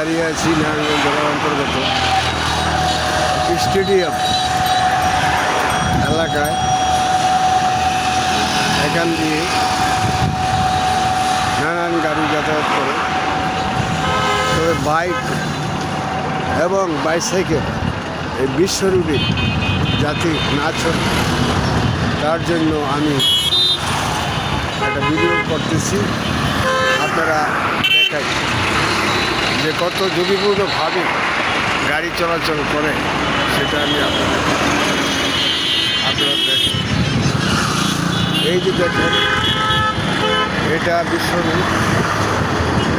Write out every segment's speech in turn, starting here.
দাঁড়িয়ে আছি নারায়ণগঞ্জ জেলার অন্তর্গত। স্টেডিয়াম এলাকায়। এখান দিয়ে নানান গাড়ি যাতায়াত করে। তবে বাইক এবং বাইসাইকেল এই বিশ্বরূপে জাতি না চলে তার জন্য আমি একটা ভিডিও করতেছি। আপনারা দেখাই যে কত ঝুঁকিপূর্ণভাবে গাড়ি চলাচল করে, সেটা আমি এই যে দেখেন, এটা বিশ্বরূপ,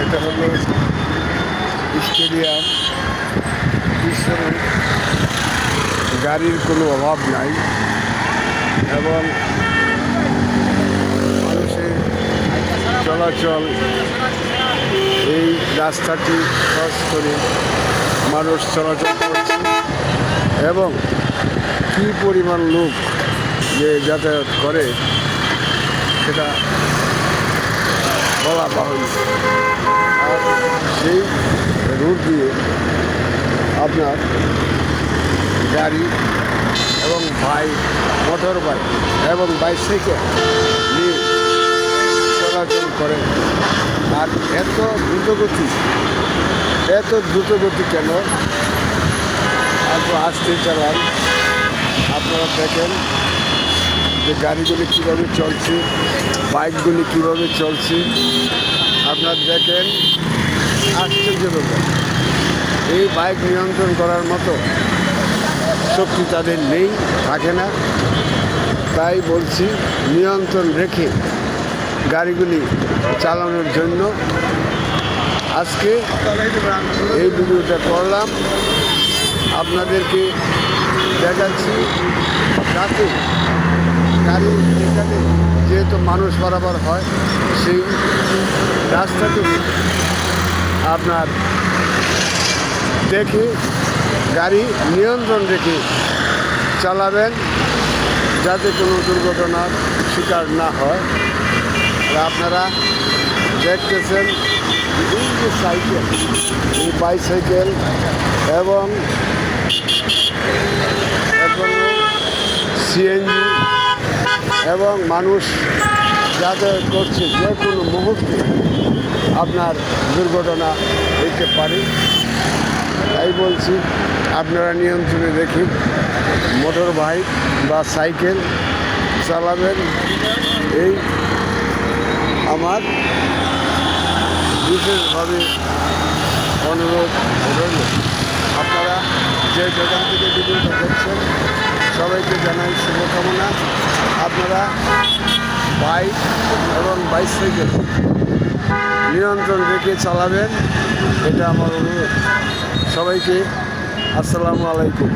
এটা হলো স্টেডিয়াম। বিশ্বরূপ, গাড়ির কোনো অভাব নাই এবং মানুষের চলাচল রাস্তাটি ক্রস করে মানুষ চলাচল করছে এবং কী পরিমাণ লোক যে যাতায়াত করে সেটা বলা বাহুল্য। আর সেই রুট দিয়ে আপনার গাড়ি এবং বাইক মোটর বাইক এবং বাইসাইকেল নিয়ে চলাচল করে। আর এত দ্রুতগতি এত দ্রুতগতি কেন? এত আসতে চালান। আপনারা দেখেন যে গাড়িগুলি কীভাবে চলছে, বাইকগুলি কীভাবে চলছে। আপনারা দেখেন আশ্চর্য ব্যাপার এই বাইক নিয়ন্ত্রণ করার মতো শক্তি তাদের নেই, থাকে না। তাই বলছি, নিয়ন্ত্রণ রেখে গাড়িগুলি চালানোর জন্য। আজকে এই ভিডিওটা করলাম। আপনাদেরকে দেখাচ্ছি, যাতে গাড়ি এখানে যেহেতু মানুষ বরাবর হয়, সেই রাস্তাটুকু আপনার দেখে, গাড়ি নিয়ন্ত্রণ রেখে চালাবেন, যাতে কোনো দুর্ঘটনার শিকার না হয়। আপনারা দেখতেছেন বিভিন্ন সাইকেল, এই বাইসাইকেল এবং সিএনজি এবং মানুষ যাতায়াত করছে যে কোনো মুহূর্তে আপনার দুর্ঘটনা হইতে পারে। তাই বলছি, আপনারা নিয়ন্ত্রণে রেখে মোটর বাইক বা সাইকেল চালাবেন, এই আমার বিশেষভাবে অনুরোধ রইল। আপনারা যে যেখান থেকে ভিডিওটা দেখছেন, সবাইকে জানাই শুভকামনা। আপনারা বাইক এবং বাইসাইকেল নিয়ন্ত্রণ রেখে চালাবেন, এটা আমার অনুরোধ। সবাইকে আসসালামু আলাইকুম।